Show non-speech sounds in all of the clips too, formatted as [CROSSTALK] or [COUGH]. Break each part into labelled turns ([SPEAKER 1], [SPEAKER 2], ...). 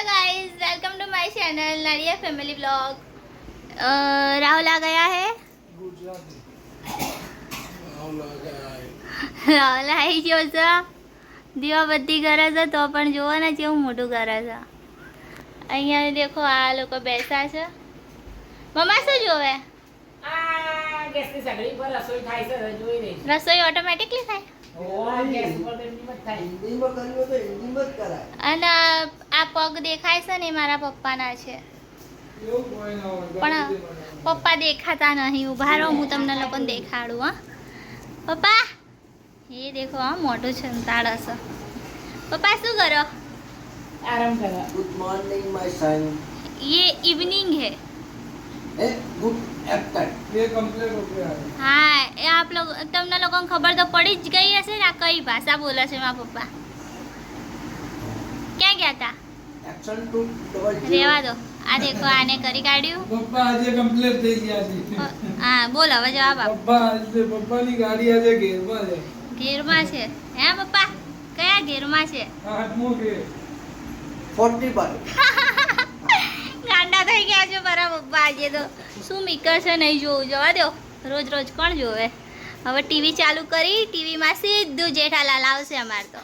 [SPEAKER 1] Hello guys welcome to my channel Nariya family vlog Rahul आ गया है રાહુલ આવી ગયો છે દીવાબત્તી કરે છે તો પણ જુઓ ને કેવું મોટું કરે છે અહીંયા દેખો આ લોકો બેસા છે મમ્મા શું જોવે
[SPEAKER 2] આ ગેસની સગડી પર રસોઈ થાય છે હવે જોઈ રહી છું.
[SPEAKER 1] રસોઈ ઓટોમેટિકલી થાય
[SPEAKER 2] ઓ, ગેસ ઉપર તો એમની જ થાય.
[SPEAKER 3] હિન્દીમાં કર્યું હોય તો હિન્દીમાં જ કરાય
[SPEAKER 1] અને આ પગ દેખાય છે ને એ મારા પપ્પાના છે પણ પપ્પા દેખાતા નહીં ઉભા રહો હું તમને લોકોને દેખાડું હા પપ્પા એ દેખો હા મોટું છે ને તાળસ પપ્પા શું કરો
[SPEAKER 2] આરામ કરો.
[SPEAKER 3] ગુડ મોર્નિંગ માય સન
[SPEAKER 1] ये इवनिंग है
[SPEAKER 3] એ ગુડ આફ્ટરનૂન
[SPEAKER 1] હા એ આપ લોગ તમને લોકોને ખબર તો પડી જ ગઈ હશે ને આ કઈ ભાષા બોલે છે મારા પપ્પા ક્યાં ગયા હતા
[SPEAKER 3] એક્શન ટુ ડબલ
[SPEAKER 1] રેવા દો. આ દેખો આને કરી કાઢ્યું.
[SPEAKER 4] પપ્પા આજે કમ્પ્લીટ થઈ ગયા છે.
[SPEAKER 1] હા બોલ હવે જવાબ આપ.
[SPEAKER 4] પપ્પા આજે પપ્પાની ગાડી આજે ઘેરમાં છે.
[SPEAKER 1] ઘેરમાં છે. હે પપ્પા? કયા ઘેરમાં છે?
[SPEAKER 4] આઠમો ઘેર
[SPEAKER 3] ફોર્ટી પર
[SPEAKER 1] ગાંડા થઈ ગયા છે મારા પપ્પા આજે તો. શું મિકર છે નહીં જોવું? જવા દો. રોજ રોજ કોણ જોવે? હવે ટીવી ચાલુ કરી ટીવીમાં સીધું જેઠાલાલ આવશે અમાર તો.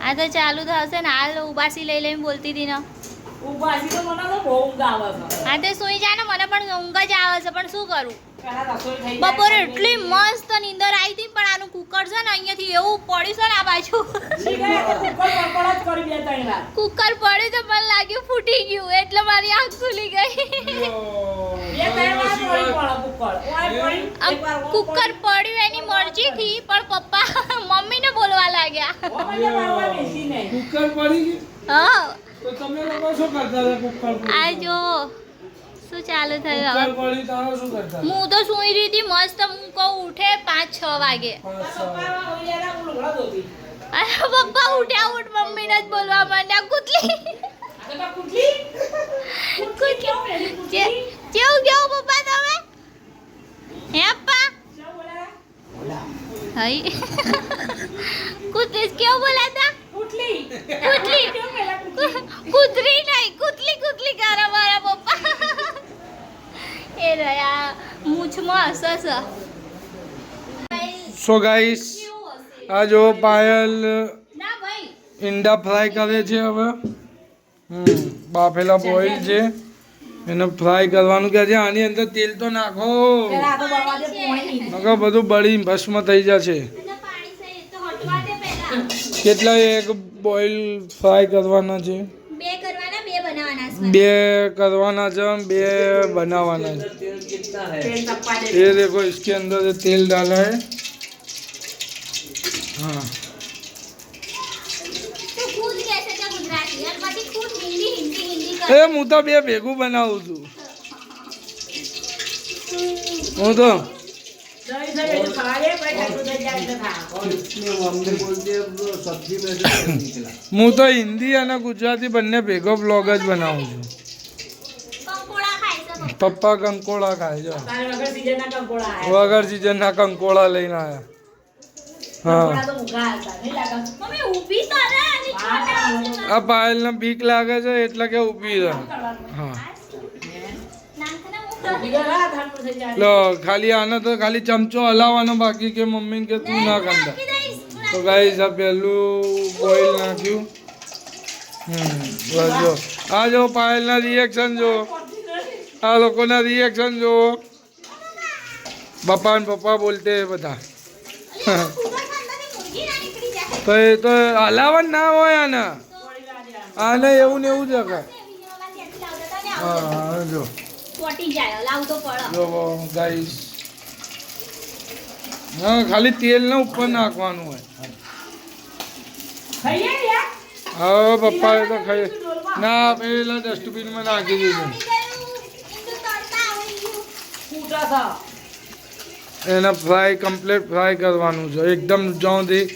[SPEAKER 1] આ તો ચાલુ થશે ને હાલ ઉબાસી લઈ લઈને બોલતી હતી ને.
[SPEAKER 2] ઊભાથી તો મને તો બહુ ઊંઘ આવે છે.
[SPEAKER 1] હા તે સુઈ જાય ને મને પણ ઊંઘ જ આવે છે પણ શું કરું? બપોરે એટલી મસ્ત નીંદર આવી હતી પણ આનું કુકર છે ને અહીંયાથી એવું પડ્યું છે ને આ બાજુ.
[SPEAKER 2] કુકર
[SPEAKER 1] પડ્યું તો મને લાગ્યું ફૂટી ગયું એટલે મારી આંખ ખુલી ગઈ
[SPEAKER 2] બે ત્રણ વાર પડી પડે કુકર. ઓય પડી,
[SPEAKER 1] આ
[SPEAKER 2] એક વાર ઓય
[SPEAKER 1] કુકર
[SPEAKER 2] પડી.
[SPEAKER 1] પડ્યું એની મરજીથી પણ પપ્પા મમ્મીને બોલવા લાગ્યા
[SPEAKER 2] ઓ મને મારવા બેસી નહીં.
[SPEAKER 4] કુકર પડી ગઈ
[SPEAKER 1] હા
[SPEAKER 4] તો તમે લોકો શું કરતા હતા કુકર પડી?
[SPEAKER 1] આ જો શું ચાલુ થયું
[SPEAKER 4] કુકર
[SPEAKER 1] હવે
[SPEAKER 4] પડી તારે શું કરતા હતા?
[SPEAKER 1] હું તો સુઈ રહી હતી મસ્ત હું કહું ઉઠે પાંચ છ વાગે
[SPEAKER 4] પાંચ, છ.
[SPEAKER 2] પપ્પા ઓય એના હું લુગડા ધોતી.
[SPEAKER 1] અને પપ્પા ઉઠ્યા ઉઠ મમ્મીને જ બોલવા માંડ્યા કુતલી
[SPEAKER 2] આ તો કુટલી? કુટલી કેવું
[SPEAKER 1] કેવું પપ્પા તમે? હે પપ્પા? હાઈ. [LAUGHS] કુતરી કેવું બોલાતા?
[SPEAKER 2] પેલા કુટલી? [LAUGHS]
[SPEAKER 1] કુતરી નહીં કુતલી કુતલી કરે મારા પપ્પા. [LAUGHS] એ રહ્યા મૂછમાં હસસ
[SPEAKER 4] સો ગાઈસ આ જો પાયલ ઈંડા ફ્રાય કરે છે હવે. હમ બાફેલા બોઈલ છે. એને ફ્રાય કરવાનું કે છે આની અંદર તેલ તો નાખો
[SPEAKER 2] પેલા આ તો બળવા દે પોણી.
[SPEAKER 4] નકર બધું બળી ભસ્મ થઈ જશે
[SPEAKER 1] પાણી છે તો હટવા દે પહેલા
[SPEAKER 4] કેટલા એક બોઇલ ફ્રાય કરવાના છે
[SPEAKER 1] બે કરવાના બે બનાવવાના છે
[SPEAKER 4] બે કરવાના છે બે बनावाना है
[SPEAKER 2] તેલ તપવા દે.
[SPEAKER 4] ये देखो इसके अंदर से तेल डाला है हाँ એ હું તો બે ભેગું બનાવું છું. હું તો હું તો હિન્દી અને ગુજરાતી બંને ભેગો બ્લોગ જ બનાવું છું.
[SPEAKER 1] પપ્પા
[SPEAKER 4] કંકોળા ખાય છે.
[SPEAKER 2] વગર સિઝનના
[SPEAKER 4] કંકોળા લઈને આવ્યા
[SPEAKER 1] મમ્મી.
[SPEAKER 4] આ પાયલને બીક લાગે છે એટલે કે ઊભી રહે. લો ખાલી આને તો ખાલી ચમચો હલાવવાનો બાકી કે મમ્મીને કે તું ના કંદા તો ગાઈસ આ પહેલું બોઈલ નાખ્યું. હમ બસ જો. આ જો પાયલના રિએક્શન જો આ લોકોના રિએક્શન જો બાપા ને પપ્પા બોલતે બધા. તો એ તો હલાવન ના હોય આને. આને એવું ને એવું જ હા જો. જો ગાઈસ. હા ખાલી તેલ ને ઉપર નાખવાનું હોય.
[SPEAKER 2] ખાઈએ પપ્પા એ
[SPEAKER 4] હા તો ખાઈ ના પેલા ડસ્ટબિનમાં નાખી દીધું. એને ફ્રાય કમ્પ્લીટ ફ્રાય કરવાનું છે. એકદમ જ્યાંથી.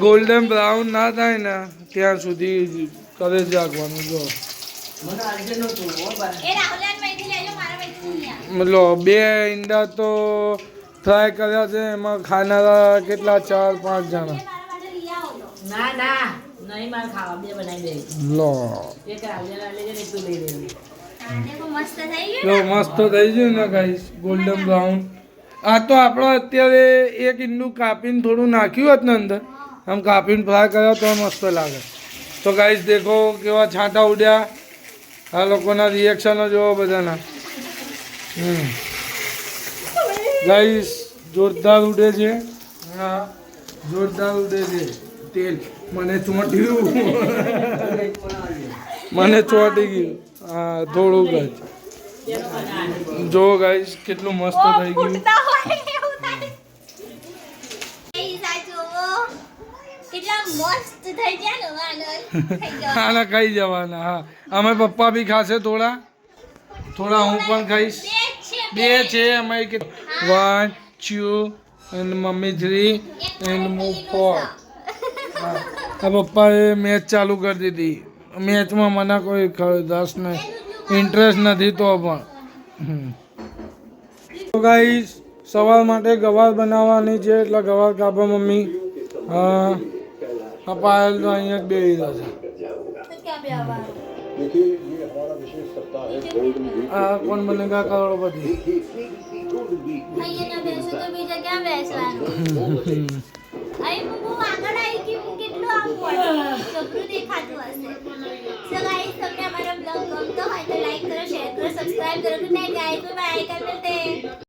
[SPEAKER 4] ગોલ્ડન બ્રાઉન ના થાય ને ત્યાં સુધી કરે જ રાખવાનું જો. મતલબ બે ઈંડા તો ફ્રાય કર્યા છે એમાં ખાનારા કેટલા? ચાર પાંચ જણા.
[SPEAKER 2] ના ના નહીં મારે ખાવા બે બનાવી દે.
[SPEAKER 4] લો. જો મસ્ત થઈ ગયું ને ગાઈસ ગોલ્ડન બ્રાઉન આ તો આપણે અત્યારે એક ઈંડું કાપીને થોડું નાખ્યું હતું ને અંદર. આમ કાપીને ફ્રાય કર્યો તો મસ્ત લાગે. તો ગાઈસ દેખો કેવા છાંટા ઉડ્યા. આ લોકોના રિએક્શનો જોવો બધાના. હમ. ગાઈસ જોરદાર ઉડે છે. હા જોરદાર ઉડે છે. તેલ. મને ચોંટ્યું. [LAUGHS] મને ચોંટી ગયું. હા થોડું જ જો ગાઈસ કેટલું મસ્ત થઈ ગયું.
[SPEAKER 1] ફૂટતા હોય એવું એ સાચું. કેટલા મસ્ત થઈ ગયા ને વાનર. થઈ ગયા. [LAUGHS]
[SPEAKER 4] આના ખાઈ જવાના હા. અમે પપ્પા બી ખાશે થોડા. થોડા હું પણ ખાઈશ.
[SPEAKER 1] બે છે,
[SPEAKER 4] અમે one two and mummy three and હું ફોર હા. પપ્પાએ મેચ ચાલુ કરી દીધી. મેચમાં મને કોઈ રસને ઇન્ટરેસ્ટ નથી તો પણ. તો ગાઈસ સવાર માટે ગવાર બનાવવાની છે એટલે ગવાર કાપો મમ્મી હા પાયલ તો અહીંયા જ બેસી રહ્યા છે? આ કોણ બનેગા કરોડપતિ
[SPEAKER 1] અહીંયા બેસો તો બીજા ક્યાં બેસવાનું? [LAUGHS] અહીં હું બહુ આગળ આવી ગઈ, હું કેટલું આમ જબરું દેખાતું હશે. સો ગાઈસ તમને અમારો બ્લોગ ગમતો હોય તો લાઈક કરો શેર કરો સબસ્ક્રાઇબ કરો. ગુડ નાઇટ ગાઈસ બાય हैं